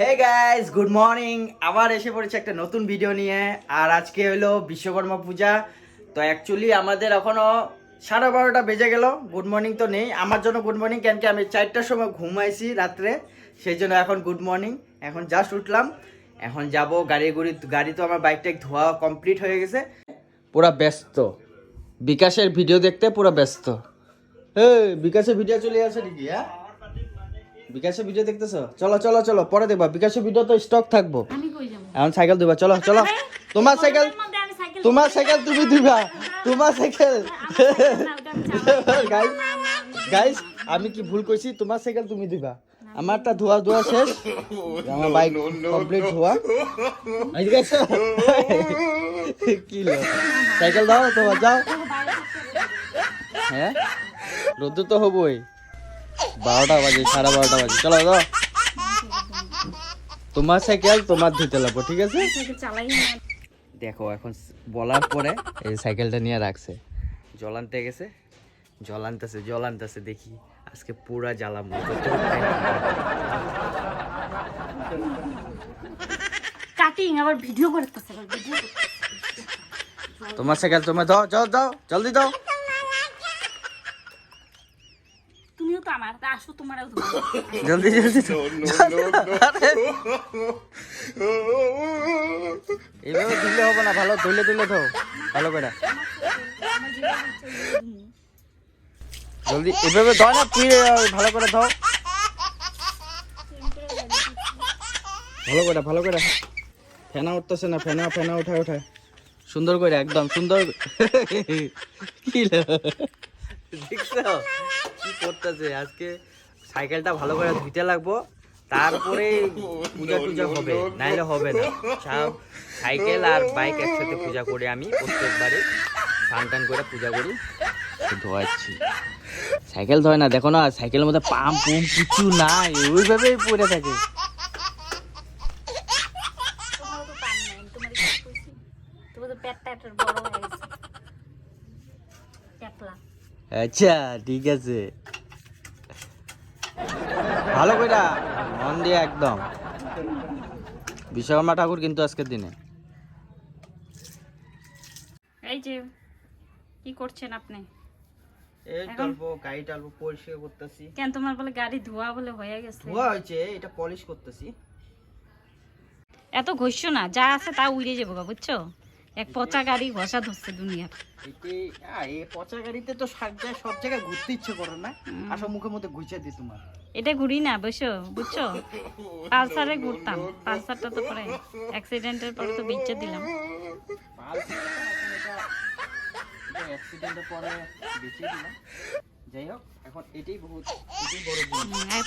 Hey guys good morning আবার এসে পড়েছে একটা নতুন ভিডিও নিয়ে, আর আজকে হলো বিশ্বকর্মা পূজা। তো অ্যাকচুয়ালি আমাদের এখনও সাড়ে বারোটা বেজে গেল গুড মর্নিং তো নেই। আমার জন্য গুড মর্নিং কেন কি আমি চারটার সময় ঘুমাইছি রাত্রে, সেই জন্য এখন গুড মর্নিং এখন জাস্ট উঠলাম, এখন যাব গাড়ি গুড়ি, গাড়ি তো আমার বাইকটা ধোয়া কমপ্লিট হয়ে গেছে। পুরা ব্যস্ত। বিকাশের ভিডিও দেখতে পুরো ব্যস্ত। হ্যাঁ বিকাশের ভিডিও চলে আসে নাকি হ্যাঁ? বিকাশের ভিডিও দেখতেছো? চলো চলো চলো পরে দেখবা। বিকাশের ভিডিও তো স্টক থাকব। এখন সাইকেল দিবা চলো চলো। তোমার সাইকেল তোমার সাইকেল তুমি দিবা তোমার সাইকেল গাইস গাইস আমি কি ভুল কইছি? তোমার সাইকেল তুমি দিবা আমারটা ধোয়া ধোয়া শেষ। আমার বাইক কমপ্লিট ধোয়া। এদিকে এসো। কি লো? সাইকেল দাও তোমার যাও। হ্যাঁ? রোদ্দু তো হবই। বারোটা বাজে সাড়ে বারোটা বাজে। চলো দাও তোমার সাইকেল তোমার ধুতে লাগবো ঠিক আছে? না। দেখো এখন বলার পরে এই সাইকেলটা নিয়ে রাখছে। জল আনতে গেছে। জল আনতেছে জল আনতেছে দেখি আজকে পুরা জ্বালাম কাটিং আবার ভিডিও করতেছে তোমার সাইকেল তোমার দাও যাও দাও জলদি দাও। আসো তোমারও জলদি জলদি এইভাবে দিলে হবে না ভালো ধুলে ধুলে দাও ভালো করে। জলদি এভাবে না তুই ভালো করে দাও ভালো করে ভালো করে। ফেনা উঠতেছে না ফেনা ফেনা উঠায় উঠায়। সুন্দর করে একদম সুন্দর কি? কি করতেছে? আজকে সাইকেলটা ভালো করে ধুইতে লাগবো তারপরে পূজা টুজা হবে নাইলে হবে না। সব সাইকেল আর বাইক একসাথে পূজা করি আমি প্রত্যেকবারে স্নান টান করে পূজা করি। ধোয়াচ্ছি। সাইকেল ধোয় না দেখো না সাইকেলের মধ্যে পাম্প পুম কিছু নাই ওইভাবেই পড়ে থাকে। আচ্ছা ঠিক পান নাই তোমার কি কইছি তোমার তো পেটটা একটা বড় হয়ে গেছে পেটলা আচ্ছা ঠিক আছে ভালো কইরা মন দিয়ে একদম। বিশ্বকর্মা ঠাকুর কিন্তু আজকের দিনে। এই যে কি করছেন আপনি? এই এখন? গাড়ি টালবো পরিষ্কার করতেছি। কেন তোমার বলে গাড়ি ধোয়া বলে হয়ে গেছে। ধোয়া হয়েছে এটা পলিশ করতেছি। এত ঘষছো না যা আছে তা উড়ে যাব গা, বুঝছ? এক পচা গাড়ি ঘষা ধরছে দুনিয়ার। এই পচা গাড়িতে তো সব জায়গায় সব জায়গায় ঘুরতে ইচ্ছে করে না। আসো মুখের মধ্যে ঘুষে দি তোমার। এটা ঘুরি না বসো বুঝছ? পালসারে ঘুরতাম। পালসারটা তো পরে অ্যাক্সিডেন্টের পরে তো বিচ্ছে দিলাম।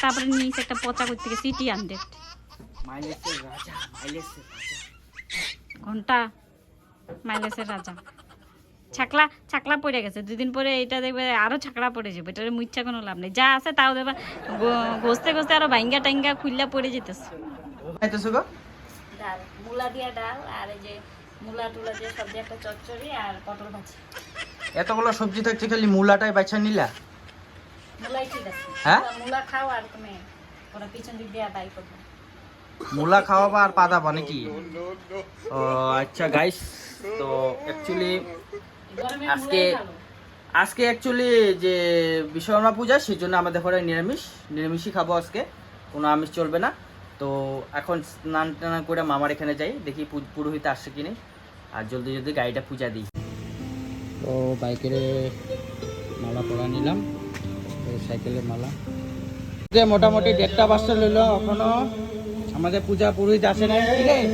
তারপরে নিয়েছে একটা পচা করতে গেছে সিটি হান্ড্রেড রাজা ঘণ্টা মাইলেসের রাজা। ছাকলা ছাকলা পড়ে গেছে। দুদিন পরে এটা দেখবে আরও ছাকলা পড়ে যাবে। এটার মুচ্ছা কোনো লাভ নেই। যা আছে তাও দেখবে ঘষতে ঘষতে আরও বাইঙ্গা টাইঙ্গা খুললা পড়ে যেতেছে। খাইতেছো গো? ডাল মূলা দিয়া ডাল আর এই যে মূলা টুলা দিয়ে সব দিয়ে একটা চচ্চড়ি আর পটল ভাজি। এতগুলো সবজি থাকছে খালি মূলাটাই বাছা নিলা? মূলাই ঠিক আছে। হ্যাঁ? মূলা খাও আর তুমি ওরা পিছন দিক দিয়ে বাই করব। মূলা খাওয়াবা আর পাদাবা নাকি? ও আচ্ছা গাইস তো অ্যাকচুয়ালি আজকে আজকে অ্যাকচুয়ালি যে বিশ্বকর্মা পূজা সেই জন্য আমাদের ঘরে নিরামিষ নিরামিষই খাব আজকে। কোনো আমিষ চলবে না। তো এখন স্নান টান করে মামার এখানে যাই দেখি পুরোহিত আসছে কি নেই। আর জলদি জলদি গাড়িটা পূজা দিই। তো বাইকের মালা পরা নিলাম সাইকেলের মালা। যে মোটামুটি দেড়টা বাজতে লইলো এখনও। আমাদের পূজা পুরোহিত আসে নাই ঠিক আছে?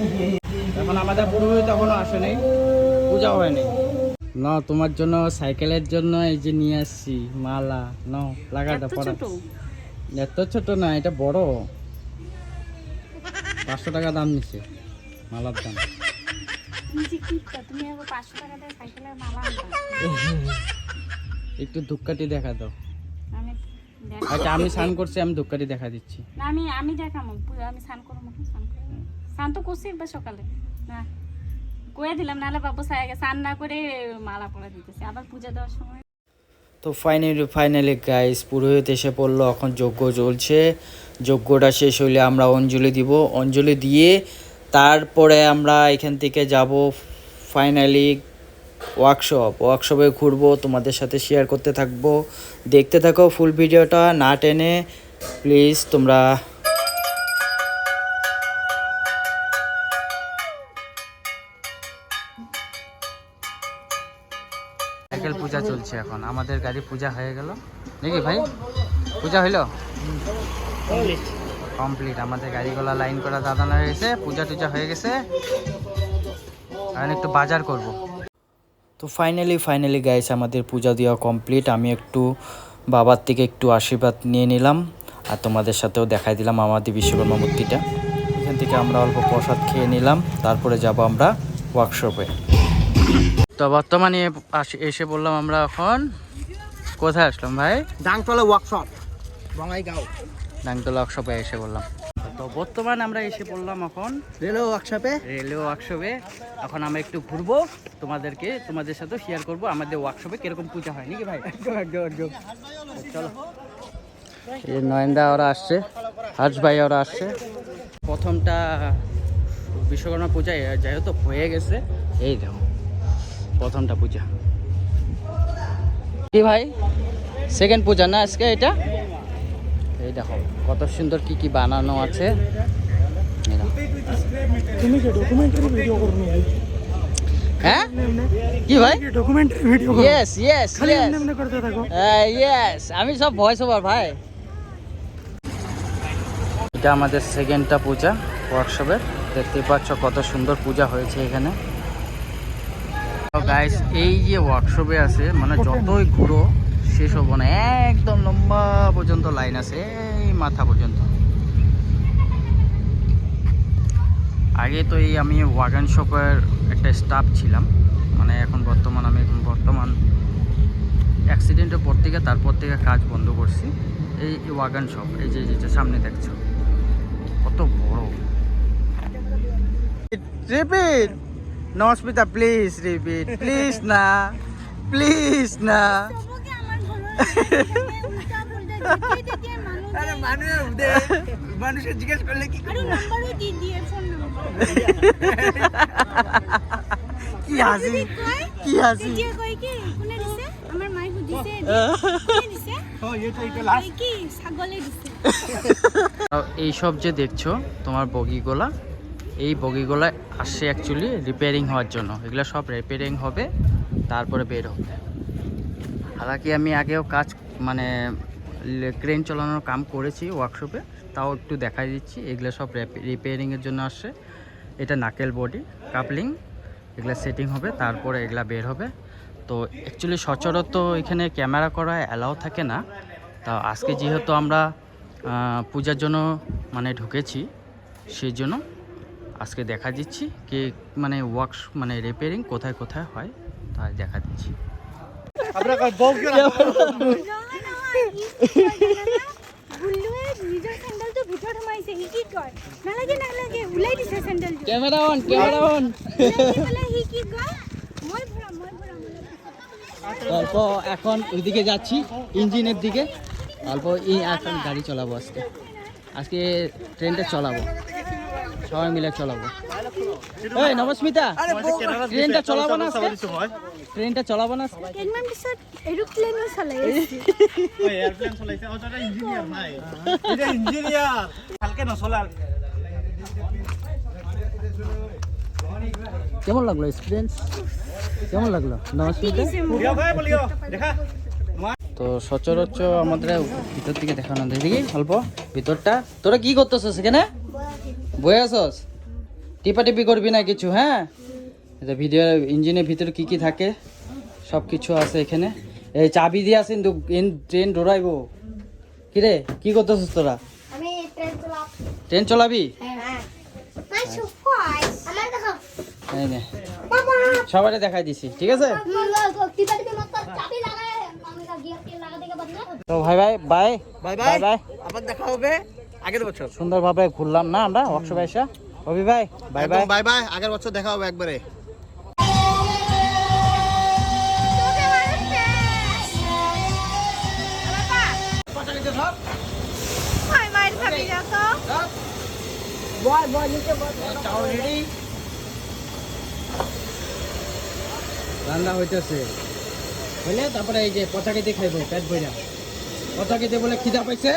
এখন আমাদের পুরোহিত এখনও আসে নাই পূজা হয় নাই। না তোমার জন্য সাইকেলের জন্য এই যে নিয়ে আসছি মালা। নাও লাগাটা পড়া এত ছোট? না এটা বড়। পাঁচশো টাকা দাম নিচ্ছে মালার দাম। একটু ধূপকাঠি দেখা দাও। আচ্ছা আমি স্নান করছি আমি ধূপকাঠি দেখা দিচ্ছি। না আমি আমি দেখামো আমি স্নান করব? স্নান তো করছি একবার সকালে। না কয়ে দিলাম, নাহলে বাবু সাইকে স্নান না করে মালা পরা দিতেছে। আবার পূজা দেওয়ার সময়। তো ফাইনালি ফাইনালি গাইস পুরোহিত এসে পড়ল। এখন যজ্ঞ চলছে। যজ্ঞটা শেষ হইলে আমরা অঞ্জলি দিব। অঞ্জলি দিয়ে তারপরে আমরা এখান থেকে যাব ফাইনালি ওয়ার্কশপ ওয়ার্কশপে ঘুরবো, তোমাদের সাথে শেয়ার করতে থাকব। দেখতে থাকো ফুল ভিডিওটা না টেনে। প্লিজ তোমরা সাইকেল পূজা চলছে এখন। আমাদের গাড়ি পূজা হয়ে গেল। নাকি ভাই? পূজা হইল? কমপ্লিট। আমাদের গাড়িগুলা লাইন করা দাদানো হয়ে পূজা টুজা হয়ে গেছে। এখন একটু বাজার করব। তো ফাইনালি ফাইনালি গাইস আমাদের পূজা দেওয়া কমপ্লিট। আমি একটু বাবার থেকে একটু আশীর্বাদ নিয়ে নিলাম আর তোমাদের সাথেও দেখাই দিলাম আমাদের বিশ্বকর্মা মূর্তিটা। এখান থেকে আমরা অল্প প্রসাদ খেয়ে নিলাম। তারপরে যাব আমরা ওয়ার্কশপে তো বর্তমানে এসে বললাম আমরা এখন কোথায় আসলাম ভাই? ডাংতলা ওয়ার্কশপ বঙ্গাইগাঁও। ডাংতলা ওয়ার্কশপে এসে বললাম। তো বর্তমান আমরা এসে বললাম এখন রেলওয়ে ওয়ার্কশপে রেলওয়ে ওয়ার্কশপে এখন আমরা একটু ঘুরবো তোমাদেরকে তোমাদের সাথে শেয়ার করব আমাদের ওয়ার্কশপে কীরকম পূজা হয় নাকি ভাই? চলো। এই নয়নদা ওরা আসছে হর্ষ ভাই ওরা আসছে। প্রথমটা বিশ্বকর্মা পূজা যেহেতু হয়ে গেছে। এই দেখো। প্রথমটা পূজা। কি ভাই? সেকেন্ড পূজা না আজকে এটা? এই দেখো কত সুন্দর কি কি বানানো আছে। হ্যাঁ? কি ভাই? Documentary video yes yes yes এমনি করতে থাকো ইয়েস আমি সব ভয়েস ওভার ভাই। এটা আমাদের সেকেন্ডটা পূজা ওয়ার্কশপের দেখতেই পাচ্ছ কত সুন্দর পূজা হয়েছে এখানে। গাইস এই যে ওয়ার্কশপে আছে মানে যতই ঘুরো, শেষ হব না, একদম লম্বা পর্যন্ত লাইন আছে, এই মাথা পর্যন্ত। আগে তো এই আমি ওয়াগান শপের একটা স্টাফ ছিলাম মানে এখন বর্তমান আমি এখন বর্তমান অ্যাক্সিডেন্টের পর থেকে, তারপর থেকে কাজ বন্ধ করছি, এই ওয়াগান শপ এই যে যেটা সামনে দেখছ। কত বড়। নমস্মিতা প্লিজ রিপিট প্লিজ না প্লিজ না। সবকে আমার ভালো লাগে উল্টা পাল্টা দিতে দিতে মানুষ আরে মানে মানুষের জিজ্ঞেস করলে কি আরে নাম্বারও দিয়ে দিয়ে ফোন নাম্বার কি হাসি কি হাসি। দিয়ে কয় কি কোনে দিছে? আমার মাই দিছে কোনে দিছে? ও এটা এটা কয় কি ছাগলে দিছে। এই সব যে দেখছ তোমার বগিগুলা এই বগিগুলা আসছে অ্যাকচুয়ালি রিপেয়ারিং হওয়ার জন্য। এগুলো সব রিপেয়ারিং হবে, তারপরে বের হবে। হালাকি আমি আগেও কাজ মানে ক্রেন চালানোর কাম করেছি ওয়ার্কশপে তাও একটু দেখাই দিচ্ছি। এগুলো সব রিপেয়ারিংয়ের জন্য আসছে। এটা নাকেল বডি কাপলিং এগুলো সেটিং হবে, তারপরে এগুলা বের হবে। তো অ্যাকচুয়ালি সচরাচর এখানে ক্যামেরা করা অ্যালাও থাকে না। তা আজকে যেহেতু আমরা পূজার জন্য মানে ঢুকেছি, সেই জন্য আজকে দেখা দিচ্ছি কে মানে ওয়ার্কস মানে রিপেয়ারিং কোথায় কোথায় হয় তাই দেখা দিচ্ছি। ক্যামেরা অন ক্যামেরা অল্প এখন ওইদিকে যাচ্ছি ইঞ্জিনের দিকে। অল্প এই এখন গাড়ি চলাবো আজকে। আজকে ট্রেনটা চালাবো। সবাই মিলে চালাবো। এই নমস্মিতা ট্রেনটা চালাবো না ট্রেনটা চালাবো না আজকে? কেইদিনমান পিছত এৰোপ্লেনো চলাই আছে এয়ারপ্লেন চলাইছে। ইঞ্জিনিয়ার নাই। এটা ইঞ্জিনিয়ার কালকে নচলাল কেমন লাগল এক্সপিরিয়েন্স কেমন লাগল? নমস্মিতা দেখা। তো সচরাচর আমাদের ভিতর দিকে দেখানো দেখি অল্প। ভিতরটা। তোরা কি করতেছস এখানে? বয়ে আসস? টিপা টিপি করবি না কিছু হ্যাঁ? এটা ভিডিও ইঞ্জিনের ভিতরে কি কি থাকে সব কিছু আছে এখানে। এই চাবি দিয়ে আসেন ট্রেন দৌড়াইবো কিরে কি করতেছস তোরা? আমি ট্রেন ট্রেন চলাবি? হ্যাঁ। মাই সারপ্রাইজ আমার দেখো এই নে। বাবা। সবাই দেখাই দিছি ঠিক আছে? টিপা টিপি মত চাবি লাগায়? আমি গিয়ে কে লাগা থেকে বদলে তো ভাই ভাই বাই। Bye bye bye. আবার দেখা হবে। আগের বছর সুন্দরভাবে ঘুরলাম না আমরা ওয়ার্কশপে এসে? অভি ভাই বাই বাই বাই বাই আগের বছর দেখা হবে একবারে। চাও রেডি রান্না হইতেছে। বুঝলে তারপরে এই যে পচা খেতে খাইবো পেট বইরা পচা খেতে বলে খিদা পাইছে?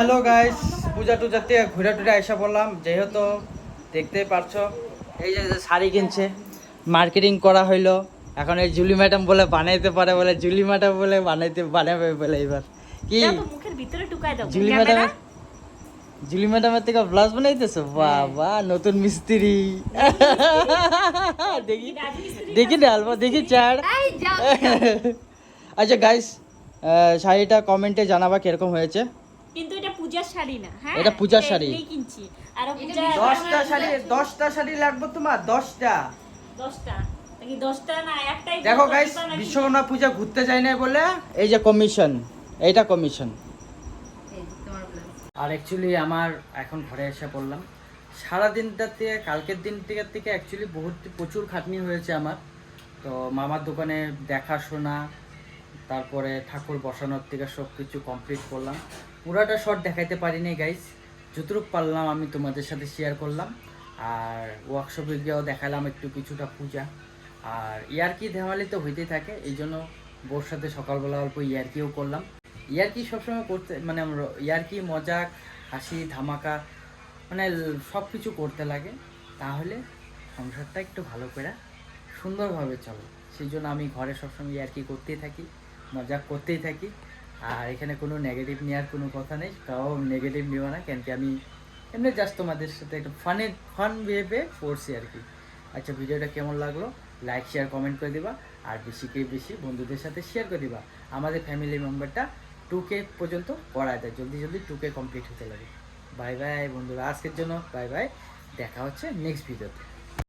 হ্যালো গাইস পূজা টুজা থেকে ঘুরে টুরে এসে বললাম যেহেতু দেখতেই পারছ এই যে শাড়ি কিনছে মার্কেটিং করা হইল। এখন এই জুলি ম্যাডাম বলে বানাইতে পারে বলে জুলি ম্যাডাম বলে বানাইতে বানাবে বলে এবার। কি? মুখের ভিতরে ঢুকাই দাও জুলি ম্যাডাম জুলি ম্যাডামের থেকে ব্লাউজ বানাইতেছো? বাবা নতুন মিস্ত্রি। দেখি দেখি ডালবো দেখি চার। আচ্ছা গাইস শাড়িটা কমেন্টে জানাবা কীরকম হয়েছে। কিন্তু এটা পূজার শাড়ি না হ্যাঁ? এটা পূজার শাড়ি। এমনিই কিনছি। আর পূজা দশটা শাড়ি দশটা শাড়ি লাগবে তোমার দশটা। দশটা? নাকি দশটা না একটাই দেখো গাইস বিশ্বকর্মা পূজা ঘুরতে যাই না বলে? এই যে কমিশন এইটা কমিশন আর অ্যাকচুয়ালি আমার এখন ঘরে এসে পড়লাম। সারা দিনটার থেকে কালকের দিন থেকে থেকে অ্যাকচুয়ালি বহুত প্রচুর খাটনি হয়েছে আমার। তো মামার দোকানে দেখাশোনা তারপরে ঠাকুর বসানোর থেকে সব কিছু কমপ্লিট করলাম। পুরাটা শট দেখাইতে পারি পারিনি গাইস যতটুক পারলাম আমি তোমাদের সাথে শেয়ার করলাম। আর ওয়ার্কশপে গিয়েও দেখালাম একটু কিছুটা পূজা। আর ইয়ারকি ধেমালি তো হইতেই থাকে, এই জন্য বোর সাথে সকালবেলা অল্প ইয়ারকিও করলাম। ইয়ারকি সবসময় করতে মানে ইয়ারকি মজা হাসি, ধামাকা মানে সব কিছু করতে লাগে। তাহলে সংসারটা একটু ভালো করে সুন্দরভাবে চলে। সেই জন্য আমি ঘরে সবসময় ইয়ারকি করতেই থাকি মজা করতেই থাকি। আর এখানে কোনো নেগেটিভ নেওয়ার কোনো কথা নেই। তাও নেগেটিভ নিও না, কেন কি আমি এমনি জাস্ট তোমাদের সাথে একটা ফানে ফান ভেবে করছি আর কি। আচ্ছা ভিডিওটা কেমন লাগল? লাইক শেয়ার কমেন্ট করে দিবা। আর বেশি কে বেশি বন্ধুদের সাথে শেয়ার করে দিবা। আমাদের ফ্যামিলি মেম্বারটা টু কে পর্যন্ত করায় দেয়। জলদি জলদি টু কে কমপ্লিট হতে লাগে। বাই বাই বন্ধুরা। আজকের জন্য বাই বাই দেখা হচ্ছে নেক্সট ভিডিওতে